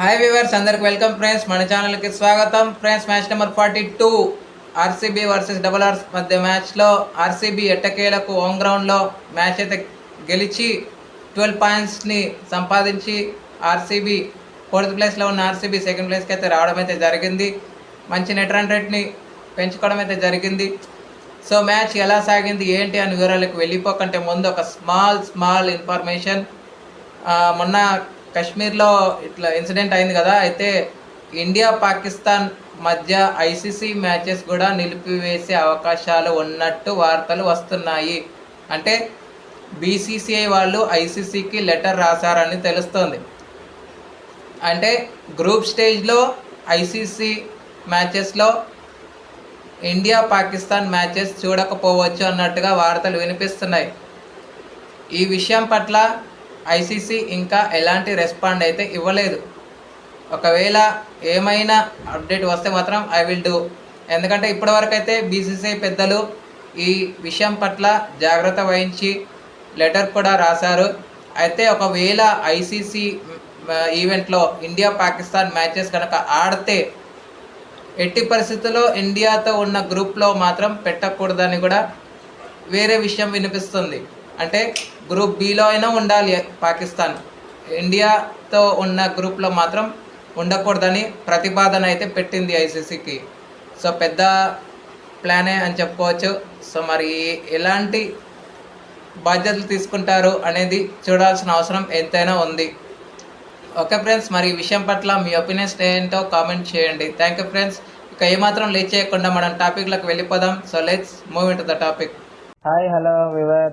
Hi viewers అందరికి welcome friends మన ఛానల్కి స్వాగతం. Friends match number forty two RCB versus double R's మధ్య మ్యాచ్లో ఆర్సీబీ ఎట్టకేలకు హోమ్ గ్రౌండ్లో మ్యాచ్ అయితే గెలిచి ట్వెల్వ్ పాయింట్స్ని సంపాదించి ఆర్సీబీ ఫోర్త్ ప్లేస్లో ఉన్న ఆర్సీబీ సెకండ్ ప్లేస్కి అయితే రావడం అయితే జరిగింది. మంచి నెట్ రన్ రేట్ని పెంచుకోవడం అయితే జరిగింది. సో మ్యాచ్ ఎలా సాగింది ఏంటి అని వివరాలకు వెళ్ళిపోకంటే ముందు ఒక స్మాల్ స్మాల్ ఇన్ఫర్మేషన్ మొన్న కాశ్మీర్లో ఇట్లా ఇన్సిడెంట్ అయింది కదా అయితే ఇండియా పాకిస్తాన్ మధ్య ఐసీసీ మ్యాచెస్ కూడా నిలిపివేసే అవకాశాలు ఉన్నట్టు వార్తలు వస్తున్నాయి. అంటే బీసీసీఐ వాళ్ళు ఐసీసీకి లెటర్ రాశారని తెలుస్తోంది. అంటే గ్రూప్ స్టేజ్లో ఐసీసీ మ్యాచెస్లో ఇండియా పాకిస్తాన్ మ్యాచెస్ చూడకపోవచ్చు అన్నట్టుగా వార్తలు వినిపిస్తున్నాయి. ఈ విషయం పట్ల ఐసీసీ ఇంకా ఎలాంటి రెస్పాండ్ అయితే ఇవ్వలేదు. ఒకవేళ ఏమైనా అప్డేట్ వస్తే మాత్రం ఐ విల్ డూ. ఎందుకంటే ఇప్పటివరకు అయితే బీసీసీఐ పెద్దలు ఈ విషయం పట్ల జాగ్రత్త వహించి లెటర్ కూడా రాశారు. అయితే ఒకవేళ ఐసీసీ ఈవెంట్లో ఇండియా పాకిస్తాన్ మ్యాచెస్ కనుక ఆడితే ఎట్టి పరిస్థితుల్లో ఇండియాతో ఉన్న గ్రూప్లో మాత్రం పెట్టకూడదని కూడా వేరే విషయం వినిపిస్తుంది. అంటే గ్రూప్ బిలో అయినా ఉండాలి పాకిస్తాన్. ఇండియాతో ఉన్న గ్రూప్లో మాత్రం ఉండకూడదని ప్రతిపాదన అయితే పెట్టింది ఐసీసీకి సో పెద్ద ప్లానే అని చెప్పుకోవచ్చు. సో మరి ఎలాంటి బాధ్యతలు తీసుకుంటారు అనేది చూడాల్సిన అవసరం ఎంతైనా ఉంది. ఓకే ఫ్రెండ్స్ మరి ఈ విషయం పట్ల మీ ఒపీనియన్స్ ఏంటో కామెంట్ చేయండి. థ్యాంక్ యూ ఫ్రెండ్స్ ఇక ఏమాత్రం లేట్ చేయకుండా మనం టాపిక్లకు వెళ్ళిపోదాం. So let's move in the topic hi hello viewer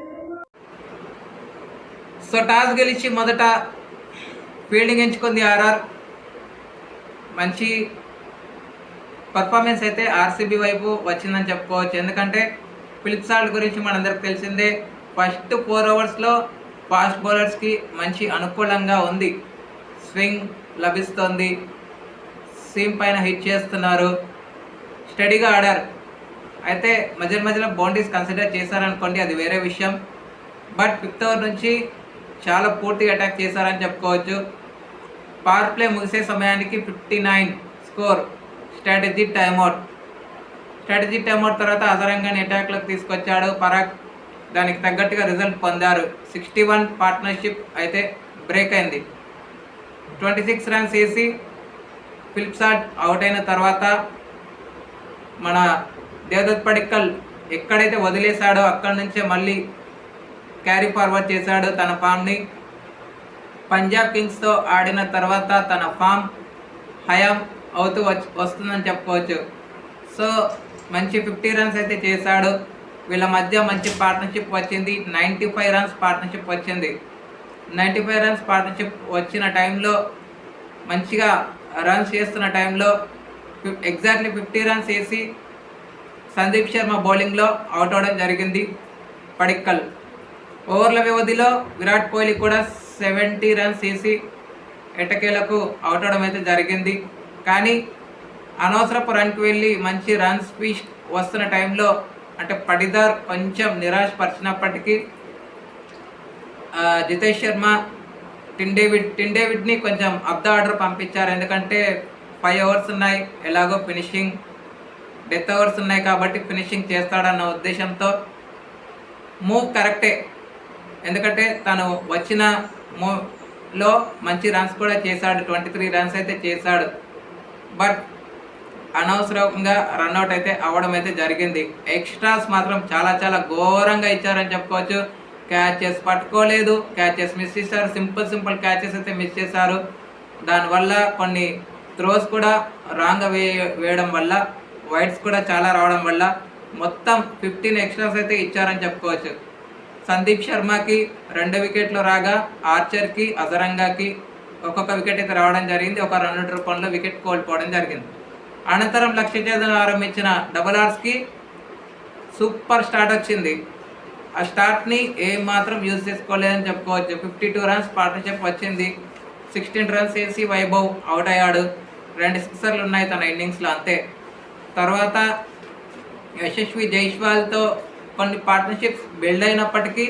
so toss గెలిచి మొదట ఫీల్డింగ్ ఎంచుకుంది ఆర్ఆర్. మంచి పర్ఫార్మెన్స్ అయితే ఆర్సీబీ వైపు వచ్చిందని చెప్పుకోవచ్చు. ఎందుకంటే ఫిలిప్ సాల్ట్ గురించి మనందరికి తెలిసిందే ఫస్ట్ ఫోర్ ఓవర్స్లో ఫాస్ట్ బౌలర్స్కి మంచి అనుకూలంగా ఉంది. స్వింగ్ లభిస్తోంది. సీమ్ పైన హిట్ చేస్తున్నారు. స్టడీగా ఆడారు. అయితే మధ్య మధ్యలో బౌండరీస్ కన్సిడర్ చేశారనుకోండి అది వేరే విషయం. బట్ ఫిఫ్త్ ఓవర్ నుంచి చాలా పూర్తిగా అటాక్ చేశారని చెప్పుకోవచ్చు. పవర్ ప్లే ముగిసే సమయానికి fifty nine score strategy timeout strategy timeout తర్వాత అదరంగాన్ని అటాక్లోకి తీసుకొచ్చాడు పరాగ్. దానికి తగ్గట్టుగా రిజల్ట్ పొందారు. సిక్స్టీ వన్ పార్ట్నర్షిప్ అయితే బ్రేక్ అయింది. ట్వంటీ సిక్స్ రన్స్ వేసి ఫిలిప్సాట్ అవుట్ అయిన తర్వాత మన దేవదత్ పడిక్కల్ ఎక్కడైతే వదిలేశాడో అక్కడి నుంచే మళ్ళీ క్యారీ ఫార్వర్డ్ చేశాడు. తన ఫామ్ని పంజాబ్ కింగ్స్తో ఆడిన తర్వాత తన ఫామ్ హయాం అవుతూ వచ్చి వస్తుందని చెప్పుకోవచ్చు. సో మంచి ఫిఫ్టీ రన్స్ అయితే చేశాడు. వీళ్ళ మధ్య మంచి పార్ట్నర్షిప్ వచ్చింది. నైంటీ ఫైవ్ రన్స్ పార్ట్నర్షిప్ వచ్చింది. నైంటీ ఫైవ్ రన్స్ పార్ట్నర్షిప్ వచ్చిన టైంలో మంచిగా రన్స్ చేస్తున్న టైంలో ఎగ్జాక్ట్లీ ఫిఫ్టీ రన్స్ వేసి సందీప్ శర్మ బౌలింగ్లో అవుట్ అవడం జరిగింది. పడిక్కల్. ఓవర్ల వ్యవధిలో విరాట్ కోహ్లీ కూడా సెవెంటీ రన్స్ వేసి ఎటకేలకు అవుట్ అవడం అయితే జరిగింది. కానీ అనవసరపు రన్కి వెళ్ళి మంచి రన్స్ ఫీస్ట్ వస్తున్న టైంలో అంటే పడిదార్ కొంచెం నిరాశపరిచినప్పటికీ జితేష్ శర్మ టిండేవిడ్ టిండేవిడ్ని కొంచెం అప్ ద ఆర్డర్ పంపించారు. ఎందుకంటే ఫైవ్ అవర్స్ ఉన్నాయి ఎలాగో ఫినిషింగ్ డెత్ అవర్స్ ఉన్నాయి కాబట్టి ఫినిషింగ్ చేస్తాడన్న ఉద్దేశంతో మూవ్ కరెక్టే ఎందుకంటే తను వచ్చిన లో మంచి రన్స్ కూడా చేశాడు. ట్వంటీ త్రీ రన్స్ అయితే చేశాడు. బట్ అనవసరంగా రన్అట్ అయితే అవ్వడం అయితే జరిగింది. ఎక్స్ట్రాస్ మాత్రం చాలా చాలా ఘోరంగా ఇచ్చారని చెప్పుకోవచ్చు. క్యాచెస్ పట్టుకోలేదు. క్యాచెస్ మిస్ చేశారు. సింపుల్ సింపుల్ క్యాచెస్ అయితే మిస్ చేశారు. దానివల్ల కొన్ని త్రోస్ కూడా రాంగ్ వే వేయడం వల్ల వైట్స్ కూడా చాలా రావడం వల్ల మొత్తం ఫిఫ్టీన్ ఎక్స్ట్రాస్ అయితే ఇచ్చారని చెప్పుకోవచ్చు. సందీప్ శర్మకి రెండు వికెట్లు రాగా ఆర్చర్కి అజరంగాకి ఒక్కొక్క వికెట్ అయితే రావడం జరిగింది. ఒక రన్ రూపంలో వికెట్ కోల్పోవడం జరిగింది. అనంతరం లక్ష్య చేతను ఆరంభించిన డబల్ ఆర్స్కి సూపర్ స్టార్ట్ వచ్చింది. ఆ స్టార్ట్ని ఏమాత్రం మాత్రం యూజ్ చేసుకోలేదని చెప్పుకోవచ్చు. ఫిఫ్టీ టూ రన్స్ పార్ట్నర్షిప్ వచ్చింది. సిక్స్టీన్ రన్స్ వేసి వైభవ్ అవుట్ అయ్యాడు. రెండు సిక్సర్లు ఉన్నాయి తన ఇన్నింగ్స్లో అంతే. తర్వాత యశస్వి జైష్వాల్తో కొన్ని పార్ట్నర్షిప్స్ బిల్డ్ అయినప్పటికీ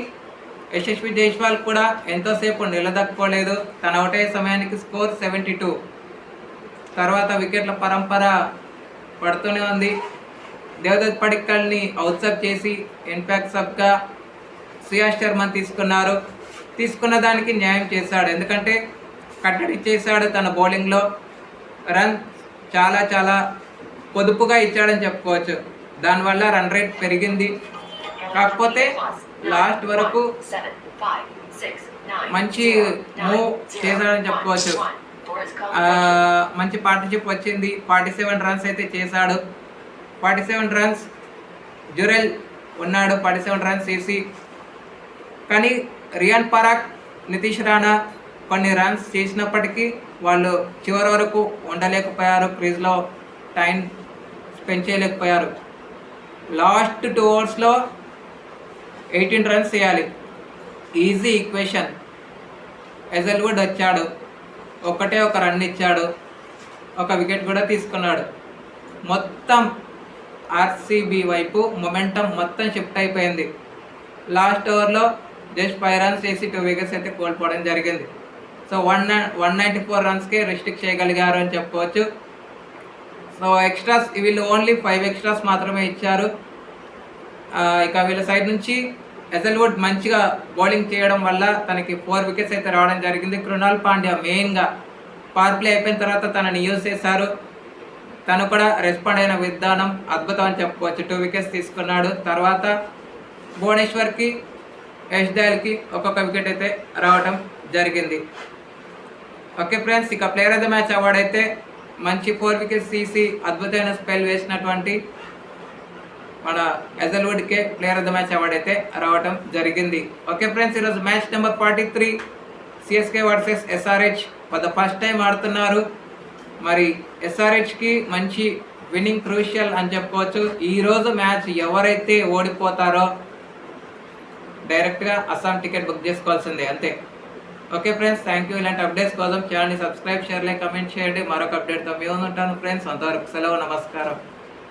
యశస్వి జైస్వాల్ కూడా ఎంతోసేపు నిలదక్కోలేదు తన ఒకటే అయ్యే సమయానికి స్కోర్ సెవెంటీ టూ. తర్వాత వికెట్ల పరంపర పడుతూనే ఉంది. దేవదత్ పడిక్కల్ని అవుట్సప్ చేసి ఇన్ఫాక్ట్ సబ్గా సుయాష్ శర్మ తీసుకున్నారు. తీసుకున్న దానికి న్యాయం చేశాడు. ఎందుకంటే కట్టడి చేశాడు తన బౌలింగ్లో. రన్ చాలా చాలా పొదుపుగా ఇచ్చాడని చెప్పుకోవచ్చు. దానివల్ల రన్ రేట్ పెరిగింది. కాకపోతే లాస్ట్ వరకు మంచి మూవ్ చేశాడని చెప్పుకోవచ్చు మంచి పార్ట్నర్షిప్ వచ్చింది. ఫార్టీ సెవెన్ రన్స్ అయితే చేశాడు. ఫార్టీ సెవెన్ రన్స్ జురెల్ ఉన్నాడు. ఫార్టీ సెవెన్ రన్స్ చేసి కానీ రియాన్ పరాక్ నితీష్ రాణా కొన్ని రన్స్ చేసినప్పటికీ వాళ్ళు చివరి వరకు ఉండలేకపోయారు. క్రీజ్లో టైం స్పెండ్ చేయలేకపోయారు. లాస్ట్ టూ ఓవర్స్లో ఎయిటీన్ రన్స్ చేయాలి. ఈజీ ఈక్వేషన్ ఎజల్ కూడా వచ్చాడు. ఒకటే ఒక రన్ ఇచ్చాడు. ఒక వికెట్ కూడా తీసుకున్నాడు. మొత్తం ఆర్సీబీ వైపు మొమెంటం మొత్తం షిఫ్ట్ అయిపోయింది. లాస్ట్ ఓవర్లో జస్ట్ ఫైవ్ రన్స్ చేసి టూ వికెట్స్ అయితే కోల్పోవడం జరిగింది. So one one ninety four రన్స్కే restrict చేయగలిగారు అని చెప్పవచ్చు. సో ఎక్స్ట్రాస్ వీళ్ళు ఓన్లీ ఫైవ్ ఎక్స్ట్రాస్ మాత్రమే ఇచ్చారు. ఇక వీళ్ళ సైడ్ నుంచి ఎజల్వుడ్ మంచిగా బౌలింగ్ చేయడం వల్ల తనకి ఫోర్ వికెట్స్ అయితే రావడం జరిగింది. కృణాల్ పాండ్యా మెయిన్గా పవర్ ప్లే అయిపోయిన తర్వాత తనని యూజ్ చేశారు. తను కూడా రెస్పాండ్ అయిన విధానం అద్భుతం అని చెప్పుకోవచ్చు. టూ వికెట్స్ తీసుకున్నాడు. తర్వాత భువనేశ్వర్కి యష్ దయాల్కి ఒక్కొక్క వికెట్ అయితే రావడం జరిగింది. ఓకే ఫ్రెండ్స్ ఇక player of the match award అయితే మంచి ఫోర్ వికెట్స్ తీసి అద్భుతమైన స్పెల్ వేసినటువంటి మన ఎజల్వుడ్కే player of the match award అయితే రావడం జరిగింది. ఓకే ఫ్రెండ్స్ ఈరోజు match number forty three CSK versus SRH పద ఫస్ట్ టైం ఆడుతున్నారు. మరి ఎస్ఆర్హెచ్కి మంచి విన్నింగ్ క్రూషియల్ అని చెప్పుకోవచ్చు. ఈరోజు మ్యాచ్ ఎవరైతే ఓడిపోతారో డైరెక్ట్గా అస్సాం టికెట్ బుక్ చేసుకోవాల్సిందే అంతే. ఓకే ఫ్రెండ్స్ థ్యాంక్ యూ ఇలాంటి అప్డేట్స్ కోసం ఛానల్ని సబ్స్క్రైబ్ షేర్ లైక్ కమెంట్ చేయండి. మరొక అప్డేట్తో మేము ఉంటాను ఫ్రెండ్స్. అంతవరకు సెలవు నమస్కారం.